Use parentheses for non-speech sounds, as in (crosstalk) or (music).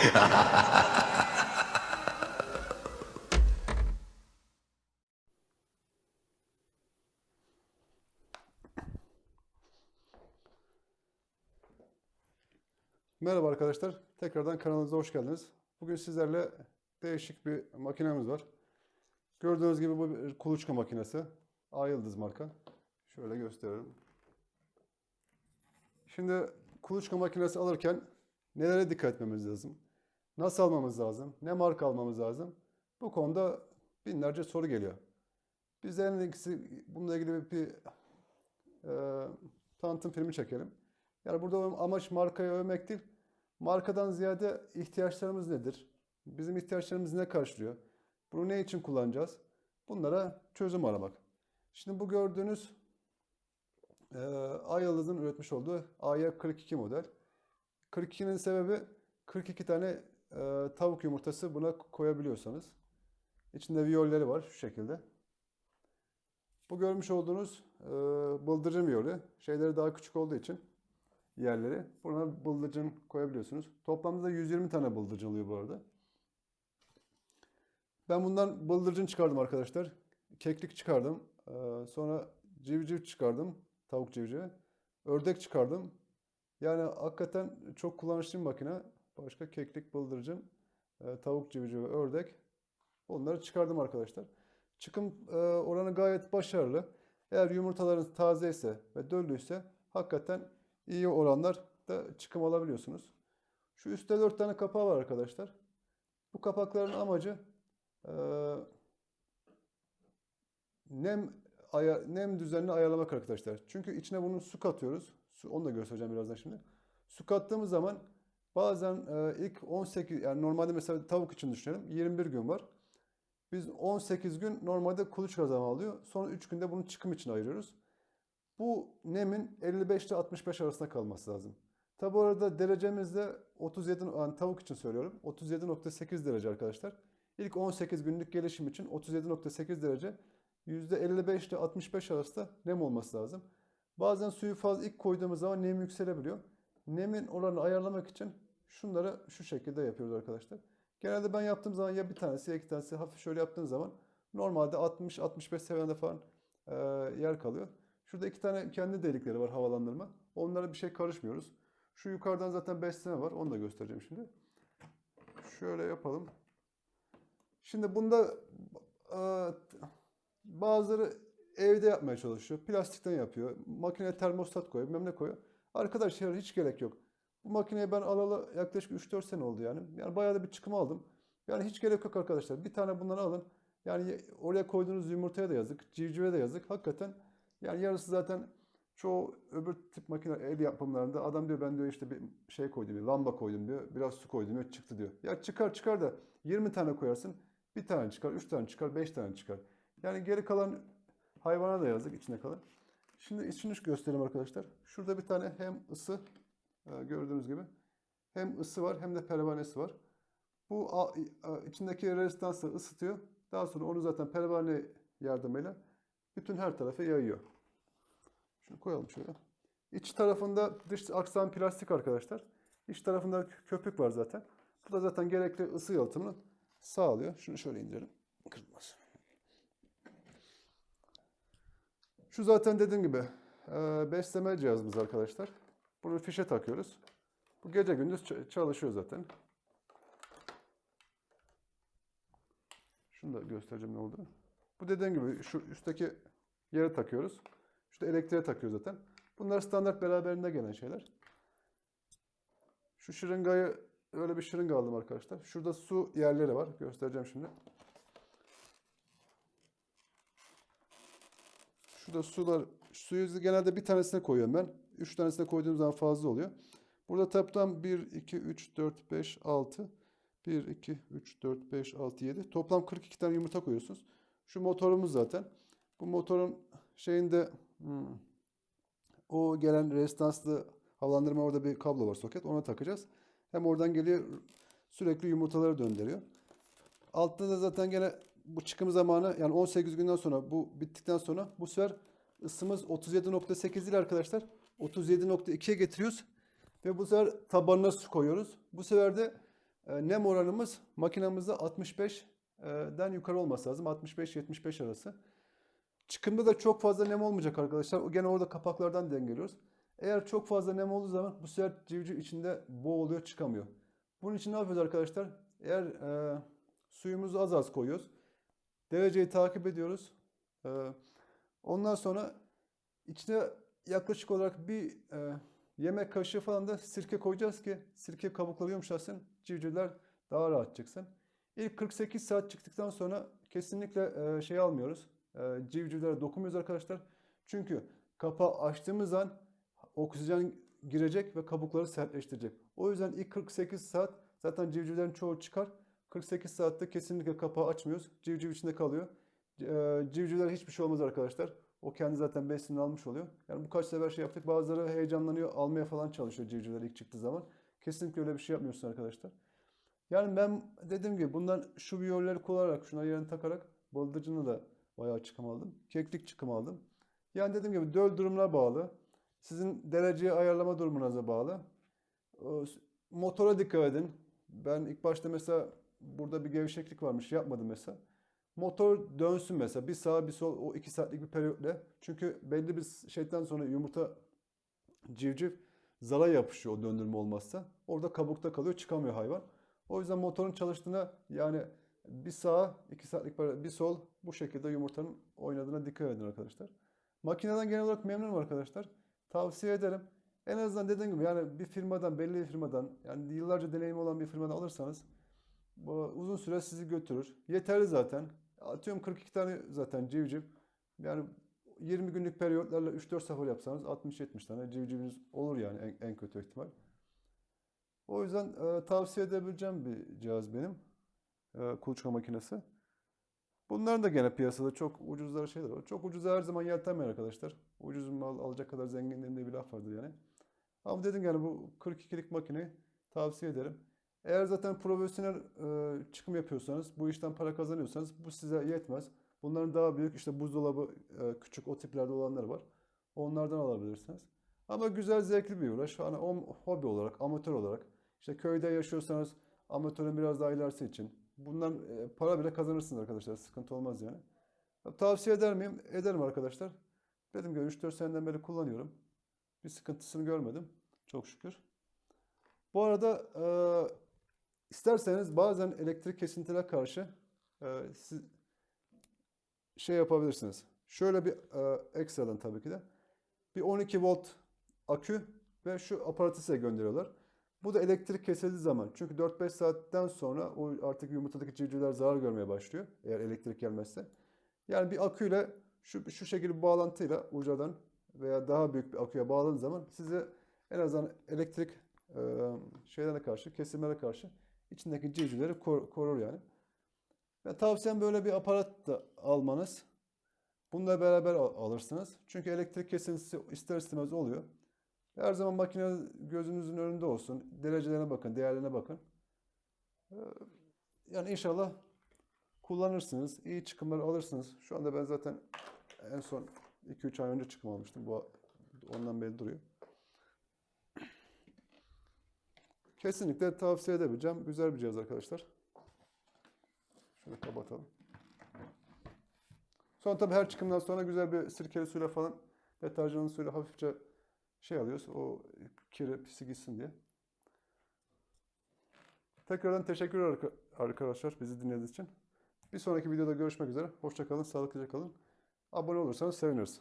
(laughs) Merhaba arkadaşlar. Tekrardan kanalımıza hoş geldiniz. Bugün sizlerle değişik bir makinemiz var. Gördüğünüz gibi bu bir kuluçka makinesi. A Yıldız marka. Şöyle gösterelim. Şimdi kuluçka makinesi alırken nelere dikkat etmemiz lazım? Nasıl almamız lazım? Ne marka almamız lazım? Bu konuda binlerce soru geliyor. Biz en iyisi bununla ilgili bir e, tanıtım filmi çekelim. Yani burada amaç markayı övmek değil. Markadan ziyade ihtiyaçlarımız nedir? Bizim ihtiyaçlarımız ne karşılıyor? Bunu ne için kullanacağız? Bunlara çözüm aramak. Şimdi bu gördüğünüz e, Ay Yıldız'ın üretmiş olduğu AY42 model. 42'nin sebebi 42 tane e, tavuk yumurtası buna koyabiliyorsanız. İçinde viyolleri var şu şekilde. Bu görmüş olduğunuz e, bıldırcın viyoli. Şeyleri daha küçük olduğu için yerleri. Buna bıldırcın koyabiliyorsunuz. Toplamda da 120 tane bıldırcın oluyor bu arada. Ben bundan bıldırcın çıkardım arkadaşlar. Keklik çıkardım. Ee, sonra civciv çıkardım. Tavuk civcivi. Ördek çıkardım. Yani hakikaten çok kullanışlı bir makine. Başka keklik, bıldırcın, e, tavuk civcivi, ördek. Onları çıkardım arkadaşlar. Çıkım e, oranı gayet başarılı. Eğer yumurtalarınız taze ise ve döllüyse hakikaten iyi oranlar da çıkım alabiliyorsunuz. Şu üstte 4 tane kapağı var arkadaşlar. Bu kapakların amacı e, nem aya, nem düzenini ayarlamak arkadaşlar. Çünkü içine bunun su katıyoruz. Su, onu da göstereceğim birazdan şimdi. Su kattığımız zaman bazen e, ilk 18 yani normalde mesela tavuk için düşünelim 21 gün var. Biz 18 gün normalde kuluçka zamanı alıyor. Sonra 3 günde bunu çıkım için ayırıyoruz. Bu nemin 55 ile 65 arasında kalması lazım. Tabi arada derecemiz de 37, yani tavuk için söylüyorum. 37.8 derece arkadaşlar. İlk 18 günlük gelişim için 37.8 derece %55 ile 65 arasında nem olması lazım. Bazen suyu fazla ilk koyduğumuz zaman nem yükselebiliyor. Nemin oranını ayarlamak için şunları şu şekilde yapıyoruz arkadaşlar. Genelde ben yaptığım zaman ya bir tanesi ya iki tanesi hafif şöyle yaptığım zaman normalde 60-65 seviyede falan e, yer kalıyor. Şurada iki tane kendi delikleri var havalandırma. Onlara bir şey karışmıyoruz. Şu yukarıdan zaten besleme var. Onu da göstereceğim şimdi. Şöyle yapalım. Şimdi bunda e, bazıları evde yapmaya çalışıyor. Plastikten yapıyor. Makineye termostat koyuyor. Bilmem ne koyuyor. Arkadaşlar hiç gerek yok. Bu makineyi ben alalı yaklaşık 3-4 sene oldu yani. Yani bayağı da bir çıkım aldım. Yani hiç gerek yok arkadaşlar. Bir tane bundan alın. Yani oraya koyduğunuz yumurtaya da yazık. Civcive de yazık. Hakikaten yani yarısı zaten çoğu öbür tip makine el yapımlarında adam diyor ben diyor işte bir şey koydum bir lamba koydum diyor. Biraz su koydum diyor çıktı diyor. Ya çıkar çıkar da 20 tane koyarsın. Bir tane çıkar, 3 tane çıkar, 5 tane çıkar. Yani geri kalan hayvana da yazık içine kalan. Şimdi içini göstereyim arkadaşlar. Şurada bir tane hem ısı e, gördüğünüz gibi hem ısı var hem de pervanesi var. Bu içindeki rezistansı ısıtıyor. Daha sonra onu zaten pervane yardımıyla bütün her tarafa yayıyor. Şunu koyalım şöyle. İç tarafında dış aksan plastik arkadaşlar. İç tarafında köpük var zaten. Bu da zaten gerekli ısı yalıtımını sağlıyor. Şunu şöyle indirelim. Kırılmaz. Şu zaten dediğim gibi e, besleme cihazımız arkadaşlar. Bunu fişe takıyoruz. Bu gece gündüz çalışıyor zaten. Şunu da göstereceğim ne olduğunu. Bu dediğim gibi şu üstteki yere takıyoruz. Şu da elektriğe takıyoruz zaten. Bunlar standart beraberinde gelen şeyler. Şu şırıngayı öyle bir şırınga aldım arkadaşlar. Şurada su yerleri var. Göstereceğim şimdi. Şurada sular, suyu genelde bir tanesine koyuyorum ben. Üç tanesine koyduğum zaman fazla oluyor. Burada toplam 1, 2, 3, 4, 5, 6. 1, 2, 3, 4, 5, 6, 7. Toplam 42 tane yumurta koyuyorsunuz. Şu motorumuz zaten. Bu motorun şeyinde hmm, o gelen rezistanslı havalandırma orada bir kablo var soket. Ona takacağız. Hem oradan geliyor sürekli yumurtaları döndürüyor. Altta da zaten gene bu çıkım zamanı yani 18 günden sonra bu bittikten sonra bu sefer ısımız 37.8 ile arkadaşlar 37.2'ye getiriyoruz. Ve bu sefer tabanına su koyuyoruz. Bu sefer de e, nem oranımız makinamızda 65'den yukarı olması lazım. 65-75 arası. Çıkımda da çok fazla nem olmayacak arkadaşlar. Gene orada kapaklardan dengeliyoruz. Eğer çok fazla nem olduğu zaman bu sefer civciv içinde boğuluyor çıkamıyor. Bunun için ne yapıyoruz arkadaşlar? Eğer e, suyumuzu az az koyuyoruz. Dereceyi takip ediyoruz. E, ondan sonra içine yaklaşık olarak bir e, yemek kaşığı falan da sirke koyacağız ki sirke kabukları yumuşasın. Civcivler daha rahat çıksın. İlk 48 saat çıktıktan sonra kesinlikle e, şey almıyoruz. E, civcivlere dokunmuyoruz arkadaşlar. Çünkü kapağı açtığımız an oksijen girecek ve kabukları sertleştirecek. O yüzden ilk 48 saat zaten civcivlerin çoğu çıkar. 48 saatte kesinlikle kapağı açmıyoruz. Civciv içinde kalıyor. E, civcivlere hiçbir şey olmaz arkadaşlar. O kendi zaten besinini almış oluyor. Yani bu kaç sefer şey yaptık. Bazıları heyecanlanıyor, almaya falan çalışıyor civcivler ilk çıktığı zaman. Kesinlikle öyle bir şey yapmıyorsun arkadaşlar. Yani ben dediğim gibi bundan şu biyolleri kullanarak, şuna yerini takarak bıldırcını da bayağı çıkım aldım. Keklik çıkım aldım. Yani dediğim gibi döl durumuna bağlı. Sizin dereceyi ayarlama durumunuza bağlı. Motora dikkat edin. Ben ilk başta mesela burada bir gevşeklik varmış. Yapmadım mesela. Motor dönsün mesela. Bir sağa bir sol o iki saatlik bir periyotle. Çünkü belli bir şeyden sonra yumurta civciv zara yapışıyor o döndürme olmazsa. Orada kabukta kalıyor çıkamıyor hayvan. O yüzden motorun çalıştığına yani bir sağa iki saatlik para- bir sol bu şekilde yumurtanın oynadığına dikkat edin arkadaşlar. Makineden genel olarak memnunum arkadaşlar. Tavsiye ederim. En azından dediğim gibi yani bir firmadan belli bir firmadan yani yıllarca deneyimi olan bir firmadan alırsanız uzun süre sizi götürür. Yeterli zaten. Atıyorum 42 tane zaten civciv. Yani 20 günlük periyotlarla 3-4 sefer yapsanız 60-70 tane civciviniz olur yani en, en kötü ihtimal. O yüzden e, tavsiye edebileceğim bir cihaz benim. E, kuluçka makinesi. Bunların da gene piyasada çok ucuzları şeyler var. Çok ucuza her zaman yeltenmeyin arkadaşlar. Ucuz mal alacak kadar zenginliğin diye bir laf vardır yani. Ama dedim yani bu 42'lik makineyi tavsiye ederim. Eğer zaten profesyonel e, çıkım yapıyorsanız, bu işten para kazanıyorsanız bu size yetmez. Bunların daha büyük işte buzdolabı e, küçük o tiplerde olanlar var. Onlardan alabilirsiniz. Ama güzel zevkli bir uğraş. Hani hobi olarak, amatör olarak. işte köyde yaşıyorsanız amatörün biraz daha ilerisi için. Bundan e, para bile kazanırsınız arkadaşlar. Sıkıntı olmaz yani. Tavsiye eder miyim? Ederim arkadaşlar. Dedim ki 3-4 seneden beri kullanıyorum. Bir sıkıntısını görmedim. Çok şükür. Bu arada e, isterseniz bazen elektrik kesintiler karşı e, siz şey yapabilirsiniz. Şöyle bir e, ekstradan tabii ki de bir 12 volt akü ve şu aparatı size gönderiyorlar. Bu da elektrik kesildiği zaman çünkü 4-5 saatten sonra o artık yumurtadaki civcivler zarar görmeye başlıyor eğer elektrik gelmezse. Yani bir aküyle şu şu şekilde bir bağlantıyla ucadan veya daha büyük bir aküye bağladığınız zaman size en azından elektrik e, şeylerine karşı, kesimlere karşı içindeki civcivleri kor- korur yani. Ve tavsiyem böyle bir aparat da almanız. Bununla beraber al- alırsınız. Çünkü elektrik kesintisi ister istemez oluyor. Her zaman makine gözünüzün önünde olsun. Derecelerine bakın, değerlerine bakın. Ee, Yani inşallah kullanırsınız. iyi çıkımlar alırsınız. Şu anda ben zaten en son 2-3 ay önce çıkım almıştım. Bu ondan beri duruyor. Kesinlikle tavsiye edebileceğim. Güzel bir cihaz arkadaşlar. Şunu kapatalım. Sonra tabii her çıkımdan sonra güzel bir sirkeli suyla falan deterjanlı suyla hafifçe şey alıyoruz. O kiri pisi gitsin diye. Tekrardan teşekkür arka- arkadaşlar bizi dinlediğiniz için. Bir sonraki videoda görüşmek üzere. Hoşça kalın, sağlıklı kalın. Abone olursanız seviniriz.